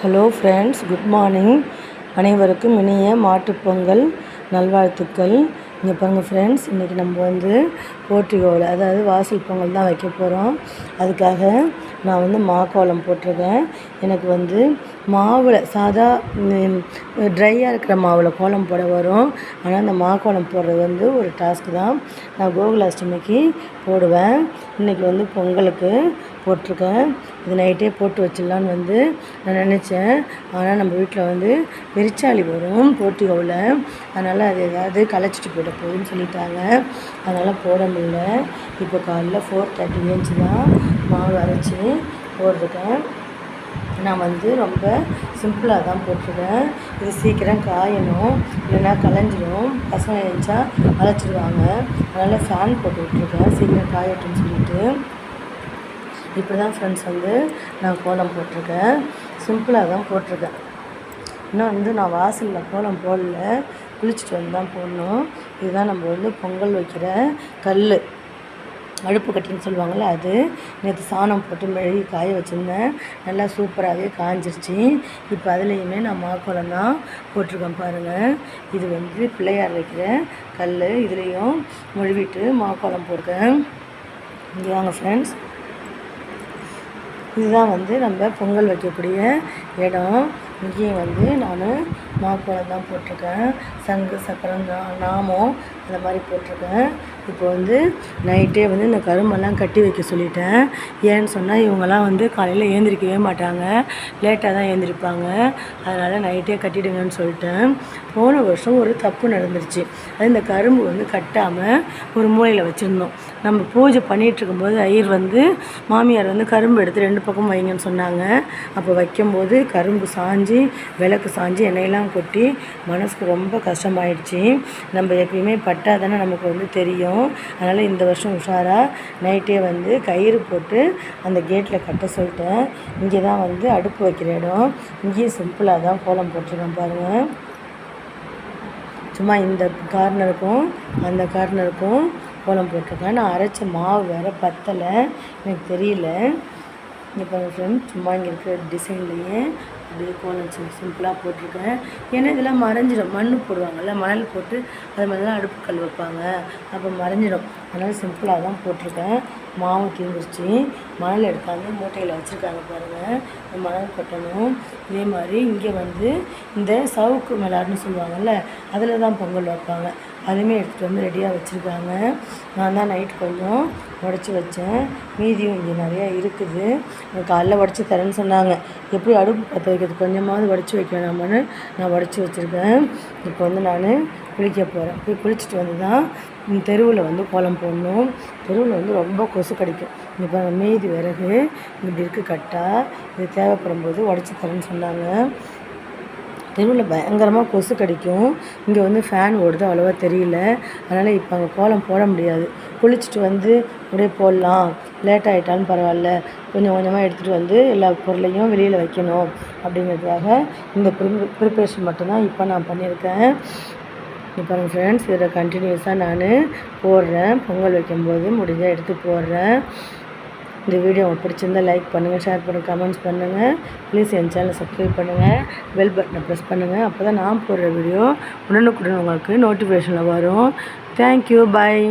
Hello friends good morning அனைவருக்கும் இனிய மாட்டுப்பொங்கல் நல்வாழ்த்துக்கள். இங்கே பாருங்கள் ஃப்ரெண்ட்ஸ் இன்றைக்கி நம்ம வந்து போர்ட்டிகோவில் அதாவது வாசல் பொங்கல் தான் வைக்க போகிறோம் அதுக்காக நான் வந்து மாக்கோலம் போட்டிருக்கேன். எனக்கு வந்து மாவில் சாதா ட்ரையாக இருக்கிற மாவில் கோலம் போட வரும். ஆனால் அந்த மா கோலம் போடுறது வந்து ஒரு டாஸ்க் தான். நான் கோகுலாஷ்டமிக்கு போடுவேன். இன்றைக்கி வந்து பொங்கலுக்கு போட்டிருக்கேன். இது நைட்டே போட்டு வச்சிடலான்னு வந்து நான் நினச்சேன். ஆனால் நம்ம வீட்டில் வந்து பெருச்சாளி வரும் போர்ட்டிகோவில் அதனால் அது ஏதாவது களைச்சிட்டு போயிட போகுதுன்னு சொல்லிட்டாங்க. அதனால் போட முடியல. இப்போ காலைல ஃபோர் தேர்ட்டி ஏஞ்சி தான் மாவு அரைச்சி போட்டிருக்கேன். நான் வந்து ரொம்ப சிம்பிளாக தான் போட்டிருக்கேன். இது சீக்கிரம் காயணும். இல்லைன்னா கலைஞ்சிடும் பசங்க எழுந்தா அழைச்சிடுவாங்க. அதனால் ஃபேன் போட்டு விட்ருக்கேன் சீக்கிரம் காயட்டும்னு சொல்லிட்டு. இப்படி தான் ஃப்ரெண்ட்ஸ் வந்து நான் கோலம் போட்டிருக்கேன். சிம்பிளாக தான் போட்டிருக்கேன். இன்னும் வந்து நான் வாசலில் கோலம் போடல. குளிச்சுட்டு வந்து தான் போடணும். இதுதான் நம்ம வந்து பொங்கல் வைக்கிற கல் அடுப்பு கட்டின்னு சொல்லுவாங்கள்ல அது. நேற்று சாணம் போட்டு மெழுகி காய வச்சுருந்தேன். நல்லா சூப்பராகவே காஞ்சிருச்சு. இப்போ அதுலேயுமே நான் மாக்கோலம் தான் போட்டிருக்கேன் பாருங்கள் இது வந்து பிள்ளையார் வைக்கிற கல் இதுலேயும் மொழிவிட்டு மாக்கோலம் போட்டிருக்கேன். இங்கே வாங்க ஃப்ரெண்ட்ஸ் இதுதான் வந்து நம்ம பொங்கல் வைக்கக்கூடிய இடம். இங்கேயும் வந்து நான் மாப்பழம் தான் போட்டிருக்கேன். சங்கு சக்கரம் நாமம் அந்த மாதிரி போட்டிருக்கேன். இப்போ வந்து நைட்டே வந்து இந்த கரும்பெல்லாம் கட்டி வைக்க சொல்லிட்டேன். ஏன்னு சொன்னால் இவங்கெல்லாம் வந்து காலையில் ஏந்திரிக்கவே மாட்டாங்க. லேட்டாக தான் ஏந்திரிப்பாங்க. அதனால் நைட்டே கட்டிடுங்கன்னு சொல்லிட்டேன். போன வருஷம் ஒரு தப்பு நடந்துருச்சு. அது இந்த கரும்பு வந்து கட்டாமல் ஒரு மூலையில் வச்சுருந்தோம். நம்ம பூஜை பண்ணிகிட்டு இருக்கும்போது ஐயர் வந்து மாமியார் வந்து கரும்பு எடுத்து ரெண்டு பக்கம் வைங்கன்னு சொன்னாங்க. அப்போ வைக்கும்போது கரும்பு சாஞ்சி விளக்கு சாஞ்சி எண்ணெயெல்லாம் கொட்டி மனசுக்கு ரொம்ப கஷ்டமாயிடுச்சு. நம்ம எப்பயுமே பட்டால் தானே நமக்கு வந்து தெரியும். அதனால் இந்த வருஷம் உஷாராக நைட்டே வந்து கயிறு போட்டு அந்த கேட்டில் கட்ட சொல்லிட்டேன். இங்கே தான் வந்து அடுப்பு வைக்கிற இடம். இங்கேயும் சிம்பிளாக தான் கோலம் போட்டிருக்கேன் பாருங்கள் சும்மா இந்த கார்னருக்கும் அந்த கார்னருக்கும் கோலம் போட்டிருக்கேன். நான் அரைச்ச மாவு வேறு பத்தலை. எனக்கு தெரியல. இப்போ ஃப்ரெண்ட் சும்மா இங்கே இருக்கிற டிசைன்லேயே அப்படியே கோலம் வச்சு சிம்பிளாக போட்டிருக்கேன் ஏன்னா இதெல்லாம் மறைஞ்சிடும். மண் போடுவாங்கள்ல மணல் போட்டு அது மாதிரிலாம் அடுப்பு கல் வைப்பாங்க. அப்போ மறைஞ்சிடும். அதனால் சிம்பிளாக தான் போட்டிருக்கேன். மாவு தீர்ந்துருச்சு மணல் எடுத்தாந்து மூட்டையில் வச்சுருக்காங்க பாருங்கள் இந்த மணல் கொட்டணும். இதே மாதிரி இங்கே வந்து இந்த சவுக்கு மிளாடுன்னு சொல்லுவாங்கள்ல அதில் தான் பொங்கல் வைப்பாங்க. அதுவுமே எடுத்துகிட்டு வந்து ரெடியாக வச்சுருக்காங்க. நான் தான் நைட் கொஞ்சம் உடச்சி வச்சேன். மீதியும் இங்கே நிறையா இருக்குது. காலைல உடச்சி தரேன்னு சொன்னாங்க. எப்படி அடுப்பு பற்ற வைக்கிறது? கொஞ்சமாவது உடச்சி வைக்க வேணாமான்னு நான் உடச்சி வச்சுருக்கேன். இப்போ வந்து நான் குளிக்க போகிறேன் போய் குளிச்சுட்டு வந்து தான் தெருவில் வந்து கோலம் போடணும். தெருவில் வந்து ரொம்ப கொசு கடிக்கும். இப்போ மீதி விறகு இப்படி இருக்குது கட்டாக இது தேவைப்படும் போது உடச்சி தரேன்னு சொன்னாங்க. தெருவில் பயங்கரமாக கொசு கடிக்கும். இங்கே வந்து ஃபேன் ஓடுது அவ்வளோவா தெரியல. அதனால் இப்போ அங்கே கோலம் போட முடியாது. குளிச்சுட்டு வந்து அப்படியே போடலாம். லேட் ஆகிட்டாலும் பரவாயில்ல. கொஞ்சம் கொஞ்சமாக எடுத்துகிட்டு வந்து எல்லா பொருளையும் வெளியில் வைக்கணும் அப்படிங்கிறதுக்காக இந்த ப்ரிப் ப்ரிப்ரேஷன் மட்டும்தான் இப்போ நான் பண்ணியிருக்கேன். இப்போ ஃப்ரெண்ட்ஸ் இதில் கண்டினியூஸாக நான் போடுறேன். பொங்கல் வைக்கும்போது முடிஞ்சால் எடுத்து போடுறேன். இந்த வீடியோ உங்களுக்கு பிடிச்சிருந்தால் லைக் பண்ணுங்கள் ஷேர் பண்ணுங்கள் கமெண்ட்ஸ் பண்ணுங்கள் ப்ளீஸ் என் சேனலை சப்ஸ்கிரைப் பண்ணுங்கள் பெல் பட்டனை ப்ரெஸ் பண்ணுங்கள் அப்போ தான் நான் போடுற வீடியோ உடனுக்குடன் உங்களுக்கு நோட்டிஃபிகேஷனில் வரும். Thank you bye